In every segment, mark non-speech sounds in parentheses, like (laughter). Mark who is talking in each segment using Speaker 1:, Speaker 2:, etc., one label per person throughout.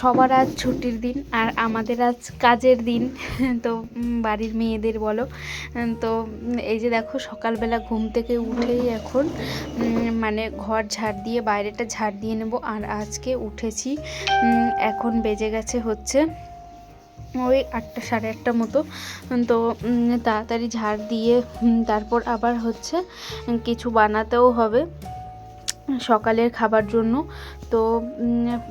Speaker 1: সবার আজ ছুটির দিন আর আমাদের আজ কাজের দিন। তো বাড়ির মেয়েদের বলো। তো, এই যে দেখো সকালবেলা ঘুম থেকে উঠেই এখন মানে ঘর ঝাড় দিয়ে, বাইরেটা ঝাড় দিয়ে নেব। আর আজকে উঠেছি এখন বেজে গেছে হচ্ছে ওই আটটা, সাড়ে আটটা মতো। তো তাড়াতাড়ি ঝাড় দিয়ে তারপর আবার হচ্ছে কিছু বানাতেও হবে। সকালের খাবার জন্য। তো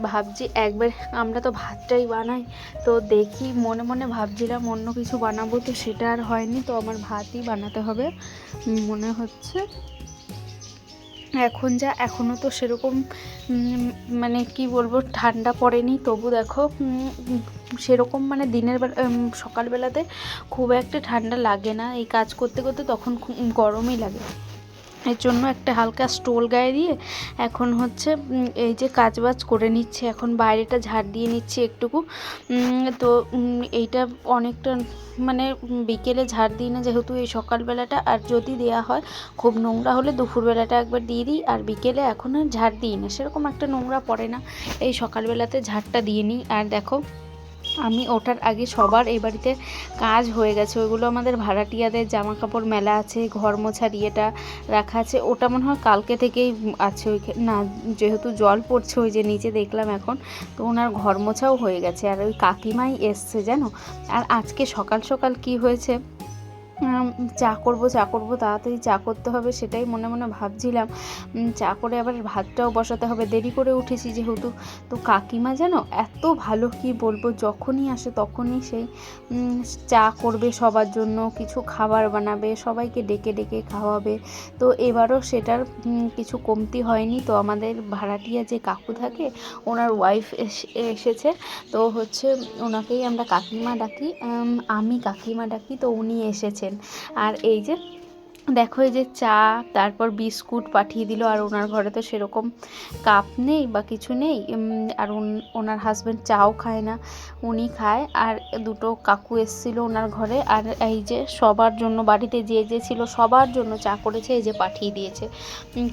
Speaker 1: ভাবছি একবার আমরা তো ভাতটাই বানাই। তো দেখি, মনে মনে ভাবছিলাম অন্য কিছু বানাবো, তো সেটা আর হয়নি। তো আমার ভাতই বানাতে হবে। মনে হচ্ছে এখন যা এখনও তো সেরকম মানে কি বলব, ঠান্ডা পড়েনি। তবু দেখো সেরকম মানে দিনের বেলা সকালবেলাতে খুব একটা ঠান্ডা লাগে না। এই কাজ করতে করতে তখন গরমই লাগে। এর জন্য একটা হালকা স্টোল গায়ে দিয়ে এখন হচ্ছে এই যে কাজ বাজ করে নিচ্ছে। এখন বাইরেটা ঝাড় দিয়ে নিচ্ছে একটুকু। তো এইটা অনেকটা মানে বিকেলে ঝাড় দিই না যেহেতু এই সকালবেলাটা। আর যদি দেওয়া হয়, খুব নোংরা হলে দুপুরবেলাটা একবার দিয়ে দিই। আর বিকেলে এখন আর ঝাড় দিই না। সেরকম একটা নোংরা পড়ে না। এই সকালবেলাতে ঝাড়টা দিয়ে নিই। আর দেখো আমি ওঠার আগে সবার এই বাড়িতে কাজ হয়ে গেছে। ওইগুলো আমাদের ভাড়াটিয়াদের জামা কাপড় মেলা আছে, ঘর মোছার ইয়েটা রাখা আছে। ওটা মনে হয় কালকে থেকেই আছে ওই না, যেহেতু জল পড়ছে ওই যে নিচে দেখলাম এখন, তো ওনার ঘর মোছাও হয়ে গেছে। আর ওই কাকিমাই এসছে জানো? আর আজকে সকাল সকাল কি হয়েছে? চা করব চা করব, তাড়াতাড়ি চা করতে হবে সেটাই মনে মনে ভাবছিলাম। চা করে আবার ভাতটাও বসাতে হবে, দেরি করে উঠেছি যেহেতু। তো কাকিমা যেন এত ভালো কি বলব, যখনই আসে তখনই সেই চা করবে সবার জন্য, কিছু খাবার বানাবে, সবাইকে ডেকে ডেকে খাওয়াবে। তো এবারও সেটার কিছু কমতি হয়নি। তো আমাদের ভাড়াটিয়া যে কাকু থাকে, ওনার ওয়াইফ এসেছে। তো হচ্ছে ওনাকেই আমরা কাকিমা ডাকি আমি কাকিমা ডাকি, তো উনি এসেছেন। আর এই যে, দেখো এই যে চা, তারপর বিস্কুট পাঠিয়ে দিল, আর ওনার ঘরে তো সেরকম কাপ নেই বা কিছু নেই। আর ওনার হাজব্যান্ড চাও খায় না, উনি খায়। আর দুটো কাকু এসেছিল ওনার ঘরে, আর এই যে সবার জন্য, বাড়িতে যে যে ছিল সবার জন্য চা করেছে, এই যে পাঠিয়ে দিয়েছে।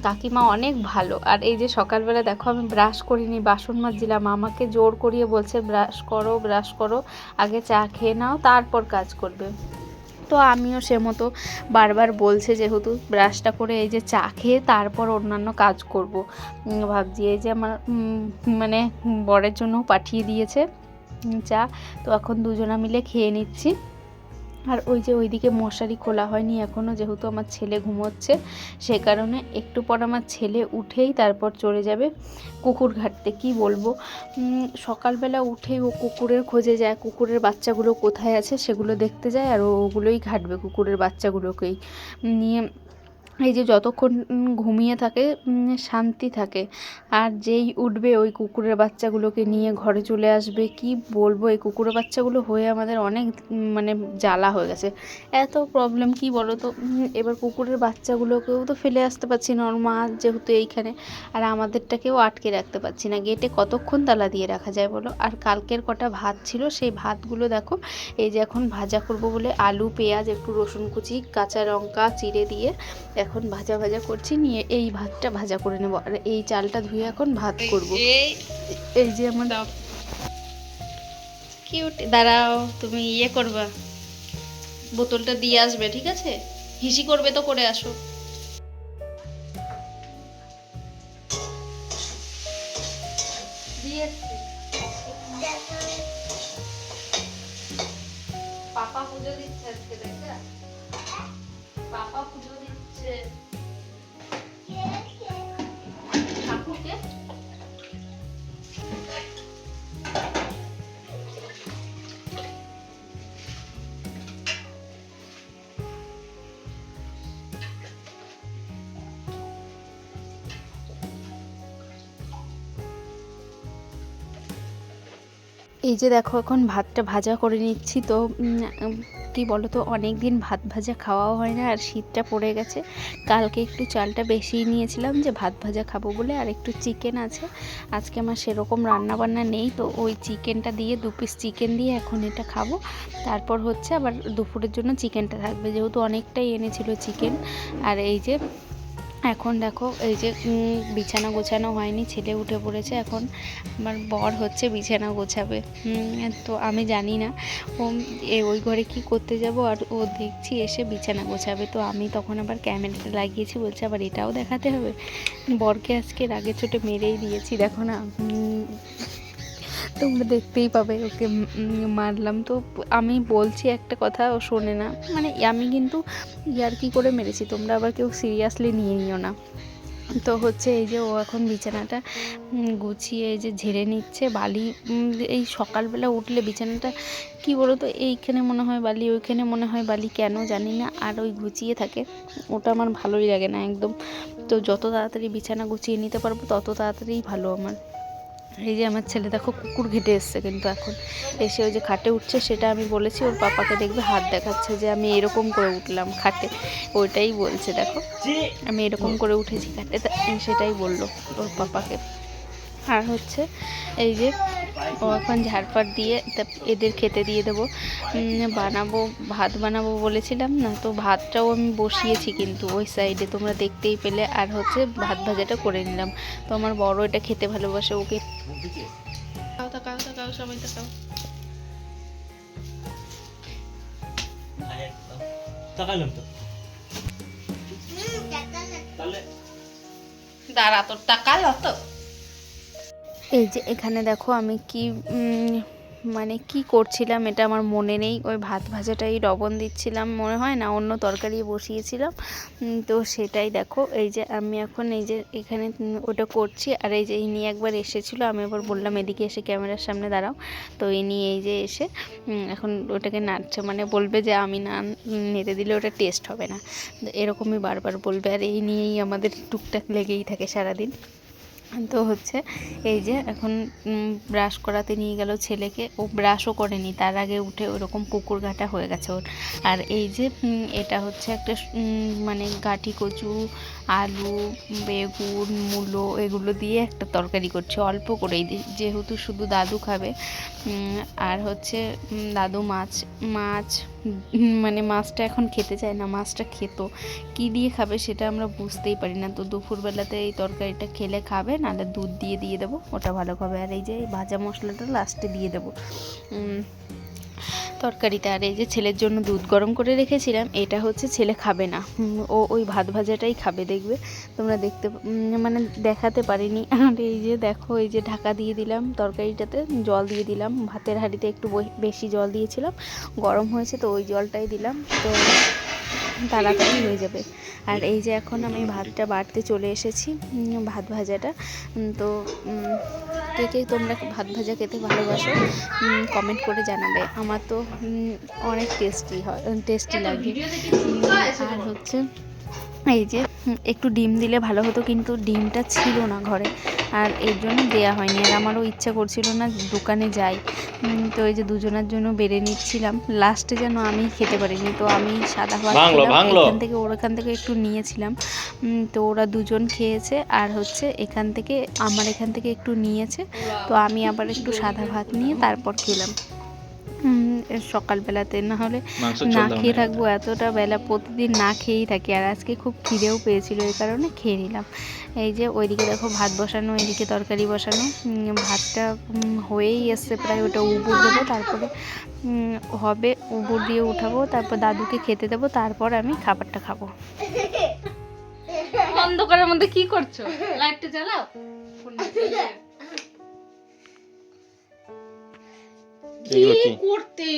Speaker 1: কাকিমা অনেক ভালো। আর এই যে সকালবেলা, দেখো আমি ব্রাশ করিনি, বাসন মাজছিলাম। আমাকে জোর করিয়ে বলছে ব্রাশ করো ব্রাশ করো। আগে চা খেয়ে নাও, তারপর কাজ করবে। তো আমিও সে মতো বারবার বলছে যেহেতু ব্রাশটা করে এই যে চা খেয়ে তারপর অন্যান্য কাজ করব। ভাবছি এই যে আমার মানে বরের জন্য পাঠিয়ে দিয়েছে চা। তো এখন দুজনা মিলে খেয়ে নিচ্ছি। আর ওই যে ওইদিকে মশারি খোলা হয়নি এখনও যেহেতু আমার ছেলে ঘুমোচ্ছে, সে কারণে একটু পর আমার ছেলে উঠেই তারপর চলে যাবে কুকুর ঘাটতে, কি বলব? সকালবেলা উঠেই ও কুকুরের খোঁজে যায়, কুকুরের বাচ্চাগুলো কোথায় আছে সেগুলো দেখতে যায়, আর ওগুলোই ঘাটবে কুকুরের বাচ্চাগুলোকেই। নিয়ে এই যে যতক্ষণ ঘুমিয়ে থাকে শান্তি থাকে। আর যেই উঠবে ওই কুকুরের বাচ্চাগুলোকে নিয়ে ঘরে চলে আসবে, কি বলব? এই কুকুরের বাচ্চাগুলো হয়ে আমাদের অনেক মানে জ্বালা হয়ে গেছে। এত প্রবলেম কি বলো তো এবার কুকুরের বাচ্চাগুলোকেও তো ফেলে আসতে পারছি না, ওর মা যেহেতু এইখানে। আর আমাদেরটাকেও আটকে রাখতে পারছি না। গেটে কতক্ষণ তালা দিয়ে রাখা যায় বলো? আর কালকের কটা ভাত ছিল, সেই ভাতগুলো দেখো, এই যে এখন ভাজা করব বলে আলু, পেঁয়াজ, একটু রসুন কুচি, কাঁচা লঙ্কা, চিড়ে দিয়ে এখন ভাজা ভাজা করছি নিয়ে এই ভাতটা ভাজা করে নেব। আর এই চালটা ধুয়ে এখন ভাত করব। এই যে আমার কিউট দাঁড়াও তুমি ইয়ে করবা। বোতলটা দিয়ে আসবে ঠিক আছে? হিসি করবে তো করে আসো। পাপা পুজো দিচ্ছে আজকে দেখা পাপা পুজো এই যে দেখো এখন ভাতটা ভাজা করে নিচ্ছি তো উম, বলো তো অনেক দিন ভাত ভাজা খাওয়াও হয় না আর শীতটা পড়ে গেছে। কালকে একটু চালটা বেশিই নিয়েছিলাম যে ভাত ভাজা খাব বলে আর একটু চিকেন আছে। আজকে আমার সেরকম রান্না বান্না নেই তো ওই চিকেনটা দিয়ে দু পিস চিকেন দিয়ে এখন এটা খাব। তারপর হচ্ছে আবার দুপুরের জন্য চিকেনটা থাকবে যেহেতু অনেকটাই এনেছিল চিকেন। আর এই যে এখন দেখো, এই যে বিছানা গোছানো হয়নি, ছেলে উঠে পড়েছে এখন। আমার বর হচ্ছে বিছানা গোছাবে। তো আমি জানি না, ও ওই ঘরে কি করতে যাব? আর ও দেখছি এসে বিছানা গোছাবে। তো আমি তখন আবার ক্যামেরাটা লাগিয়েছি, বলছে আবার এটাও দেখাতে হবে। বরকে আজকে রাগে ছোটে মেরেই দিয়েছি। দেখো না তোমরা দেখতেই পাবে, ওকে মারলাম। তো আমি বলছি একটা কথা, ও শোনে না। মানে আমি কিন্তু ইয়ার কি করে মেরেছি, তোমরা আবার কেউ সিরিয়াসলি নিয়ে নিও না। তো হচ্ছে এই যে ও এখন বিছানাটা গুছিয়ে এই যে ঝেড়ে নিচ্ছে, বালি এই সকালবেলা উঠলে বিছানাটা, কি বলো তো এইখানে মনে হয় বালি, ওইখানে মনে হয় বালি, কেন জানি না। আর ওই গুছিয়ে থাকে, ওটা আমার ভালোই লাগে না একদম। তো যত তাড়াতাড়ি বিছানা গুছিয়ে নিতে পারব, তত তাড়াতাড়িই ভালো আমার। এই যে আমার ছেলে দেখো কুকুর ঘেটে এসছে কিন্তু এখন। এসে ওই যে খাটে উঠছে, সেটা আমি বলেছি, ওর পাপাকে দেখবে হাত দেখাচ্ছে যে আমি এরকম করে উঠলাম খাটে। ওইটাই বলছে, দেখো। আমি এরকম করে উঠেছি খাটে সেটাই বলল ওর পাপাকে। আর হচ্ছে এই যে ও এখন ঝাড়পাট দিয়ে তা এদের খেতে দিয়ে দেবো। বানাবো ভাত বানাবো বলেছিলাম না তো ভাতটাও আমি বসিয়েছি কিন্তু ওই সাইডে তোমরা দেখতেই পেলে। আর হচ্ছে ভাত ভাজাটা করে নিলাম। তো আমার বড় এটা খেতে ভালোবাসে ওকে। তাকাও তাকাও তাকাও সবাই তাকাও
Speaker 2: তাকালাম তো। তাহলে
Speaker 1: দাঁড়া তোর তাকালো তো। এই যে এখানে দেখো আমি কি মানে কি করছিলাম এটা আমার মনে নেই। ওই ভাত ভাজাটাই লবণ দিচ্ছিলাম, মনে হয় না, অন্য তরকারি বসিয়েছিলাম। তো সেটাই দেখো, এই যে আমি এখন এই যে এখানে ওটা করছি। আর এই যে ইনি একবার এসেছিল, আমি আবার বললাম এদিকে এসে ক্যামেরার সামনে দাঁড়াও। তো ইনি এই যে এসে এখন ওটাকে নাড়ছে মানে বলবে যে আমি না নেড়ে দিলে ওটা টেস্ট হবে না। এরকমই বারবার বলবে, আর এই নিয়েই আমাদের টুকটাক লেগেই থাকে সারাদিন। তো হচ্ছে এই যে এখন ব্রাশ করাতে নিয়ে গেল ছেলেকে। ও ব্রাশও করেনি, তার আগে উঠে ওরকম পুকুর ঘাটা হয়ে গেছে ওর। আর এই যে এটা হচ্ছে একটা মানে গাঠি কচু, আলু, বেগুন, মূলো এগুলো দিয়ে একটা তরকারি করছে, অল্প করেই যেহেতু শুধু দাদু খাবে। আর হচ্ছে দাদু মাছ মাছ মানে মাছটা এখন খেতে চায় না, মাছটা খেত। কি দিয়ে খাবে সেটা আমরা বুঝতেই পারি না। তো দুপুরবেলাতে এই তরকারিটা খেলে খাবে, নাহলে দুধ দিয়ে দিয়ে দেবো, ওটা ভালো খাবে আর এই যে ভাজা মশলাটা লাস্টে দিয়ে দেবো। তরকারিতে আর এই যে ছেলের জন্য দুধ গরম করে রেখেছিলাম, এটা হচ্ছে ছেলে খাবে না। ও ওই ভাত ভাজাটাই খাবে, দেখবে? তোমরা দেখতে মানে দেখাতে পারিনি। (laughs) আর এই যে দেখো, এই যে ঢাকা দিয়ে দিলাম তরকারিটাতে, জল দিয়ে দিলাম। ভাতের হাঁড়িতে একটু বেশি জল দিয়েছিলাম। গরম হয়েছে তো ওই জলটাই দিলাম। তো তাড়াতাড়ি হয়ে যাবে। আর এই যে এখন আমি ভাতটা বাড়তে চলে এসেছি ভাত ভাজাটা। তো কে কে তোমরা ভাত ভাজা খেতে ভালোবাসো কমেন্ট করে জানাবে। আমার তো অনেক টেস্টি হয় টেস্টি লাগে। আর হচ্ছে এই যে একটু ডিম দিলে ভালো হতো কিন্তু ডিমটা ছিল না ঘরে। আর এর জন্য দেয়া হয়নি। আর আমারও ইচ্ছা করছিল না দোকানে যাই। তো এই যে দুজনের জন্য বেড়ে নিচ্ছিলাম। লাস্টে যেন আমি খেতে পারিনি। তো আমি সাদা ভাত খেলাম। এখান থেকে ওর এখান থেকে একটু নিয়েছিলাম। তো ওরা দুজন খেয়েছে। আর হচ্ছে এখান থেকে আমার এখান থেকে একটু নিয়েছে। তো আমি আবার একটু সাদা ভাত নিয়ে তারপর খেলাম। সকালবেলাতে না হলে না খেয়ে থাকব এতটা বেলা প্রতিদিন না খেয়েই থাকি। আর আজকে খুব খিদেও পেয়েছিল এই কারণে খেয়ে নিলাম। এই যে ওইদিকে দেখো ভাত বসানো এদিকে তরকারি বসানো। ভাতটা হয়েই এসছে প্রায় ওটা উবুর দেবো তারপরে হবে উবুর দিয়ে উঠাবো তারপর দাদুকে খেতে দেবো তারপর আমি খাবারটা খাব। অন্ধকারের মধ্যে কি করছ? লাইটটা জ্বালাও।
Speaker 2: এগুলো কি
Speaker 1: করতেই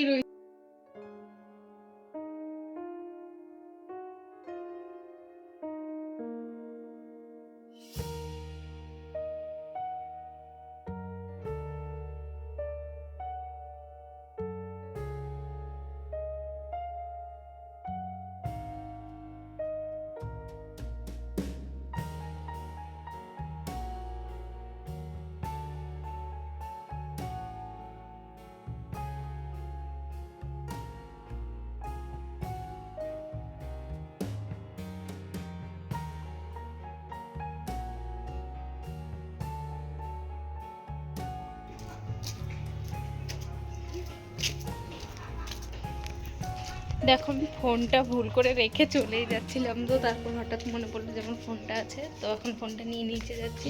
Speaker 1: দেখো, আমি ফোনটা ভুল করে রেখে চলেই যাচ্ছিলাম তো, তারপর হঠাৎ মনে পড়ল যেমন ফোনটা আছে, তো এখন ফোনটা নিয়ে নিচে যাচ্ছি।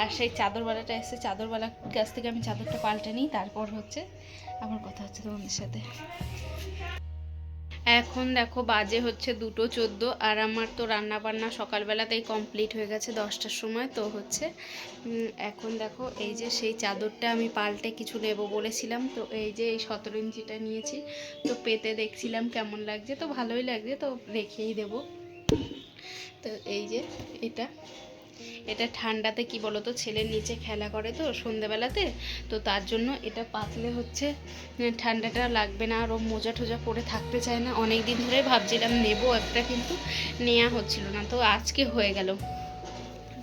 Speaker 1: আর সেই চাদরওয়ালাটা এসে চাদরওয়ালার কাছ থেকে আমি চাদরটা পাল্টে নিই, তারপর হচ্ছে আমার কথা হচ্ছে তোমাদের সাথে। এখন দেখো বাজে হচ্ছে দুটো চোদ্দ আর আমার তো রান্না বান্না সকালবেলাতেই কমপ্লিট হয়ে গেছে দশটার সময়, তো হচ্ছে এখন দেখো এই যে সেই চাদরটা আমি পাল্টে কিছু নেব বলেছিলাম, তো এই যে এই সতেরো ইঞ্চিটা নিয়েছি, তো পেতে দেখছিলাম কেমন লাগছে, তো ভালোই লাগছে, তো রেখেই দেব। তো এই যে এটা এটা ঠান্ডাতে কি বলো তো ছেলের নিচে খেলা করে তো সন্ধেবেলাতে, তো তার জন্য এটা পাতলে হচ্ছে ঠান্ডাটা লাগবে না আরও মোজা টোজা পরে থাকতে চায় না। অনেক দিন ধরে ভাবছিলাম নেব একটা, কিন্তু নেওয়া হচ্ছিল না। তো আজকে হয়ে গেল।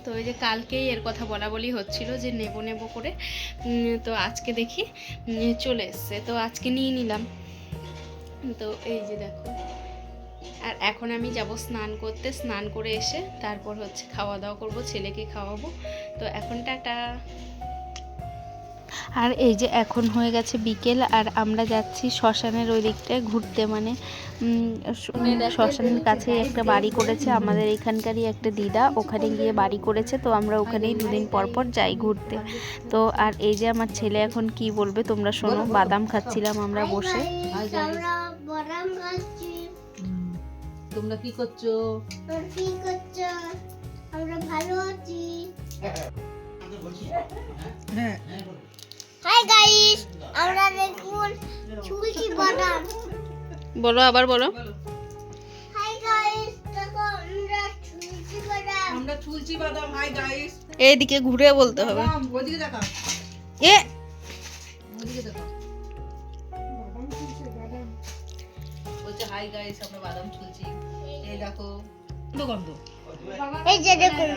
Speaker 1: তো এই যে কালকেই এর কথা বলা বলি হচ্ছিল যে নেব নেব করে তো আজকে দেখি চলে এসছে। তো আজকে নিয়ে নিলাম। তো এই যে দেখো। আর এখন আমি যাব স্নান করতে স্নান করে এসে তারপর হচ্ছে খাওয়া দাওয়া করব ছেলেকে খাওয়াবো। তো এখন টাটা। আর এই যে এখন হয়ে গেছে বিকেল আর আমরা যাচ্ছি শ্মশানের ওই দিকটায় ঘুরতে মানে শ্মশানের কাছে একটা বাড়ি করেছে আমাদের এখানকারই একটা দিদা ওখানে গিয়ে বাড়ি করেছে তো আমরা ওখানেই দুদিন পর পর যাই ঘুরতে। তো আর এই যে আমার ছেলে এখন কি বলবে তোমরা শোনো বাদাম খাচ্ছিলাম আমরা বসে।
Speaker 3: আমরা বদাম খাচ্ছি।
Speaker 4: তোমরা কি করছ?
Speaker 3: কি করছ? আমরা ভালো আছি।
Speaker 4: হ্যাঁ।
Speaker 3: হাই গাইস আমরা দেখুন বাদাম।
Speaker 1: বলো আবার বলো।
Speaker 3: হাই গাইস দেখো আমরা বাদাম।
Speaker 4: আমরা বাদাম হাই গাইস
Speaker 1: এইদিকে ঘুরে বলতে হবে।
Speaker 4: ওদিকে দেখা।
Speaker 1: এ!
Speaker 4: ওদিকে দেখা। হাই গাইস আমরা বাদাম তুলছি। এই দেখো গন্ধ।
Speaker 3: এই যে দেখুন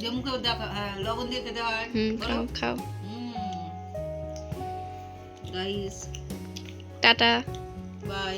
Speaker 4: যে মুখে দেখা হ্যাঁ লবণ দিয়ে খেতে হয়। বলো।
Speaker 1: খাও খাও।
Speaker 4: Guys
Speaker 1: tata.
Speaker 4: বাই